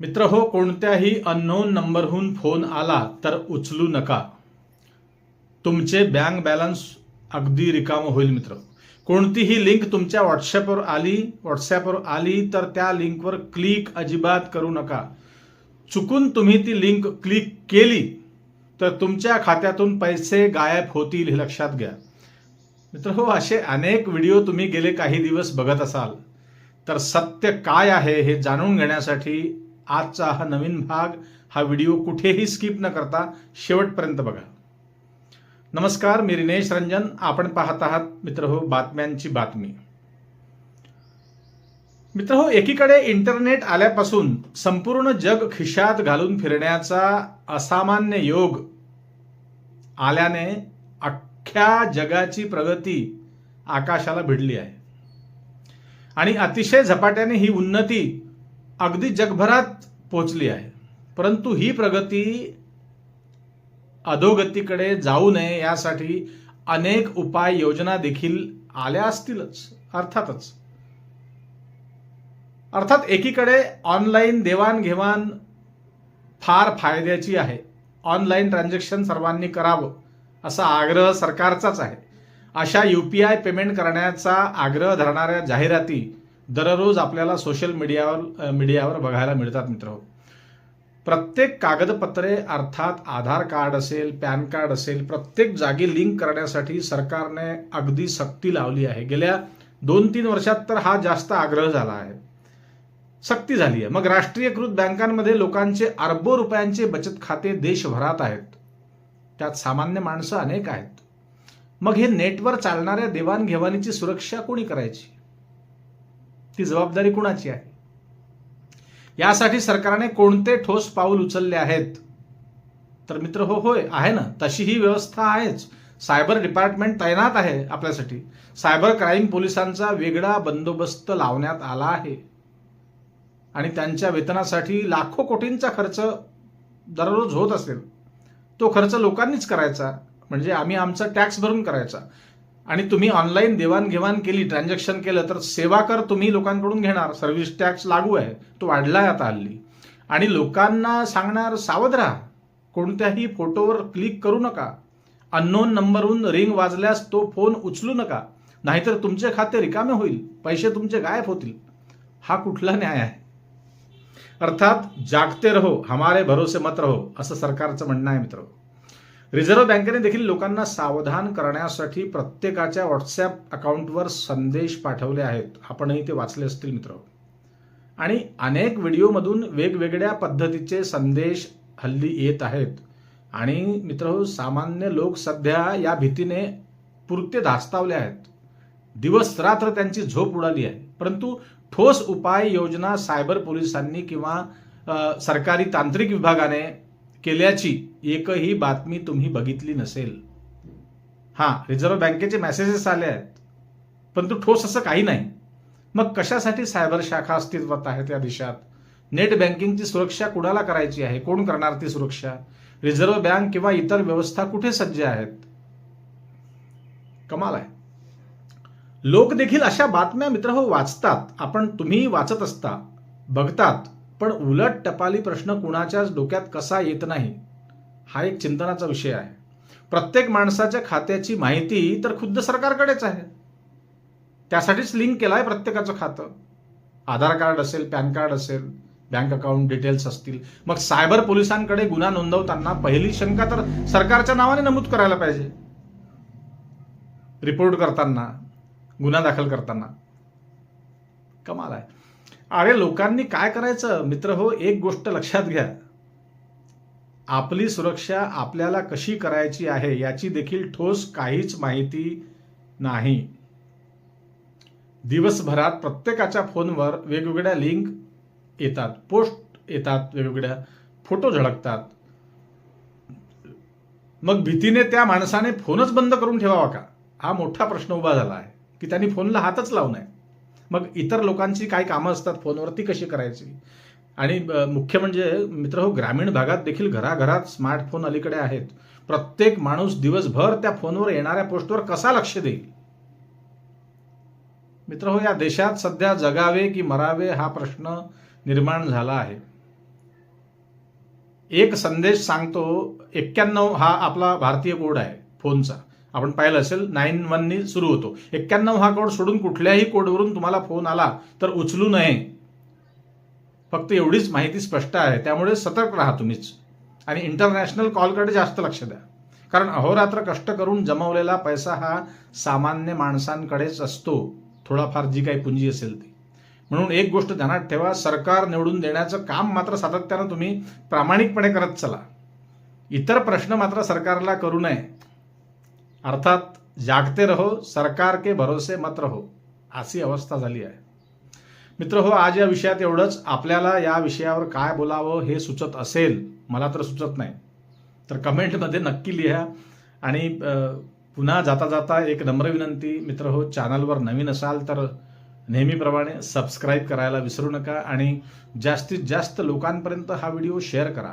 मित्र हो कोणत्याही अननोन नंबरहून फोन आला तर उचलू नका. तुमचे बँक बॅलन्स अगदी रिकामं होईल मित्र. कोणतीही लिंक तुमच्या व्हॉट्सॲपवर आली व्हॉट्सॲपवर आली तर त्या लिंकवर क्लिक अजिबात करू नका. चुकून तुम्ही ती लिंक क्लिक केली तर तुमच्या खात्यातून पैसे गायब होतील हे लक्षात घ्या. मित्र हो असे अनेक व्हिडिओ तुम्ही गेले काही दिवस बघत असाल. तर सत्य काय आहे हे जाणून घेण्यासाठी आजचा हा नवीन भाग हा व्हिडिओ कुठेही स्किप न करता शेवटपर्यंत बघा. नमस्कार मी रिनेश रंजन. आपण पाहत आहात मित्र हो बातम्यांची बातमी. मित्र हो एकीकडे इंटरनेट आल्यापासून संपूर्ण जग खिशात घालून फिरण्याचा असामान्य योग आल्याने अख्ख्या जगाची प्रगती आकाशाला भिडली आहे. आणि अतिशय झपाट्याने ही उन्नती अगदी जगभरात पोचली आहे. परंतु ही प्रगती अधोगतीकडे जाऊ नये यासाठी अनेक उपाय योजना देखील आल्या असतीलच अर्थातच. अर्थात एकीकडे ऑनलाईन देवाणघेवाण फार फायद्याची आहे. ऑनलाईन ट्रान्झॅक्शन सर्वांनी करावं असा आग्रह सरकारचाच आहे. अशा यू पी आय पेमेंट करण्याचा आग्रह धरणाऱ्या जाहिराती दररोज आपल्याला सोशल मीडियावर मीडियावर बघायला मिळतात मित्र. प्रत्येक कागदपत्रे अर्थात आधार कार्ड असेल पॅन कार्ड असेल प्रत्येक जागी लिंक करण्यासाठी सरकारने अगदी सक्ती लावली आहे. गेल्या दोन तीन वर्षात तर हा जास्त आग्रह झाला आहे. सक्ती झाली आहे. मग राष्ट्रीयकृत बँकांमध्ये लोकांचे अरबो रुपयांचे बचत खाते देशभरात आहेत. त्यात सामान्य माणसं अनेक आहेत. मग हे नेटवर चालणाऱ्या देवाणघेवाणीची सुरक्षा कोणी करायची? ती जबाबदारी कुणाची आहे? यासाठी सरकारने कोणते ठोस पाऊल उचलले आहेत? तर मित्र हो होय आहे ना. तशी ही व्यवस्था आहेच. सायबर डिपार्टमेंट तैनात आहे आपल्यासाठी. सायबर क्राईम पोलिसांचा वेगळा बंदोबस्त लावण्यात आला आहे. आणि त्यांच्या वेतनासाठी लाखो कोटींचा खर्च दररोज होत असेल. तो खर्च लोकांनीच करायचा. म्हणजे आम्ही आमचा टॅक्स भरून करायचा. आणि तुम्ही ऑनलाईन देवाणघेवाण केली ट्रान्झॅक्शन केलं तर सेवा कर तुम्ही लोकांकडून घेणार. सर्व्हिस टॅक्स लागू आहे. तो वाढला आहे आता हल्ली. आणि लोकांना सांगणार सावध राहा. कोणत्याही फोटोवर क्लिक करू नका. अननोन नंबरहून रिंग वाजल्यास तो फोन उचलू नका. नाहीतर तुमचे खाते रिकामे होईल. पैसे तुमचे गायब होतील. हा कुठला न्याय आहे? अर्थात जागते रहो. हमारे भरोसे मत रहो. असं सरकारचं म्हणणं आहे मित्र. रिझर्व्ह बँकेने देखील लोकांना सावधान करण्यासाठी प्रत्येकाच्या व्हॉट्सॲप अकाउंटवर संदेश पाठवले आहेत. आपणही ते वाचले असतील मित्र. आणि अनेक व्हिडिओमधून वेगवेगळ्या पद्धतीचे संदेश हल्ली येत आहेत. आणि मित्र सामान्य लोक सध्या या भीतीने पुरते धास्तावले आहेत. दिवस रात्र त्यांची झोप उडाली आहे. परंतु ठोस उपाय योजना सायबर पोलिसांनी किंवा सरकारी तांत्रिक विभागाने केल्याची एकही बातमी तुम्ही बघितली नसेल. हां रिझर्व्ह बँकेचे मेसेजेस आले आहेत. परंतु ठोस असं काही नाही. मग कशासाठी सायबर शाखा अस्तित्वात आहेत या देशात? नेट बँकिंगची सुरक्षा कुणाला करायची आहे? कोण करणार ती सुरक्षा? रिझर्व्ह बँक किंवा इतर व्यवस्था कुठे सज्ज आहेत? कमाल आहे. लोक देखील अशा बातम्या मित्र हो वाचतात. आपण तुम्ही वाचत असता बघतात. पण उलट टपाली प्रश्न कुणाच्याच डोक्यात कसा येत नाही हा एक चिंतनाचा विषय आहे. प्रत्येक माणसाच्या खात्याची माहिती तर खुद्द सरकारकडेच आहे. त्यासाठीच लिंक केलं आहे प्रत्येकाचं खातं. आधार कार्ड असेल पॅन कार्ड असेल बँक अकाउंट डिटेल्स असतील. मग सायबर पोलिसांकडे गुन्हा नोंदवताना पहिली शंका तर सरकारच्या नावाने नमूद करायला पाहिजे. रिपोर्ट करताना गुन्हा दाखल करताना. कमाल आहे. अरे लोकांनी काय करायचं? मित्र हो एक गोष्ट लक्षात घ्या. आपली सुरक्षा आपल्याला कशी करायची आहे याची देखील ठोस काहीच माहिती नाही. दिवसभरात प्रत्येकाच्या फोनवर वेगवेगळ्या लिंक येतात पोस्ट येतात वेगवेगळ्या फोटो झळकतात. मग भीतीने त्या माणसाने फोनच बंद करून ठेवावा का? हा मोठा प्रश्न उभा झाला आहे की त्यांनी फोनला हातच लावू नये. मग इतर लोकांची काय कामं असतात? फोनवरती कशी करायची? आणि मुख्य म्हणजे मित्र हो ग्रामीण भागात देखील घराघरात स्मार्टफोन अलीकडे आहेत. प्रत्येक माणूस दिवसभर त्या फोनवर येणाऱ्या पोस्टवर कसा लक्ष देईल? मित्र हो या देशात सध्या जगावे की मरावे हा प्रश्न निर्माण झाला आहे. एक संदेश सांगतो एक्क्याण्णव हा आपला भारतीय कोड आहे फोनचा. आपण पाहिलं असेल नाईन वननी सुरू होतो. एक्क्याण्णव हा कोड सोडून कुठल्याही कोडवरून तुम्हाला फोन आला तर उचलू नये. फक्त एवढीच माहिती स्पष्ट आहे त्यामुळे सतर्क राहा तुम्हीच. आणि इंटरनॅशनल कॉलकडे जास्त लक्ष द्या. कारण अहोरात्र कष्ट करून जमवलेला पैसा हा सामान्य माणसांकडेच असतो. थोडाफार जी काही पुंजी असेल ती. म्हणून एक गोष्ट ध्यानात ठेवा सरकार निवडून देण्याचं काम मात्र सातत्यानं तुम्ही प्रामाणिकपणे करत चला. इतर प्रश्न मात्र सरकारला करू नये. अर्थात जागते रहो सरकार के भरोसे मत रहो अशी अवस्था झाली आहे. मित्र हो आज या विषयात एवढंच. आपल्याला या विषयावर काय बोलावं हे सुचत असेल मला तर सुचत नाही. तर कमेंटमध्ये नक्की लिहा. आणि पुन्हा जाता जाता एक नम्र विनंती मित्र हो चॅनलवर नवीन असाल तर नेहमीप्रमाणे सबस्क्राईब करायला विसरू नका आणि जास्तीत जास्त लोकांपर्यंत हा व्हिडिओ शेअर करा.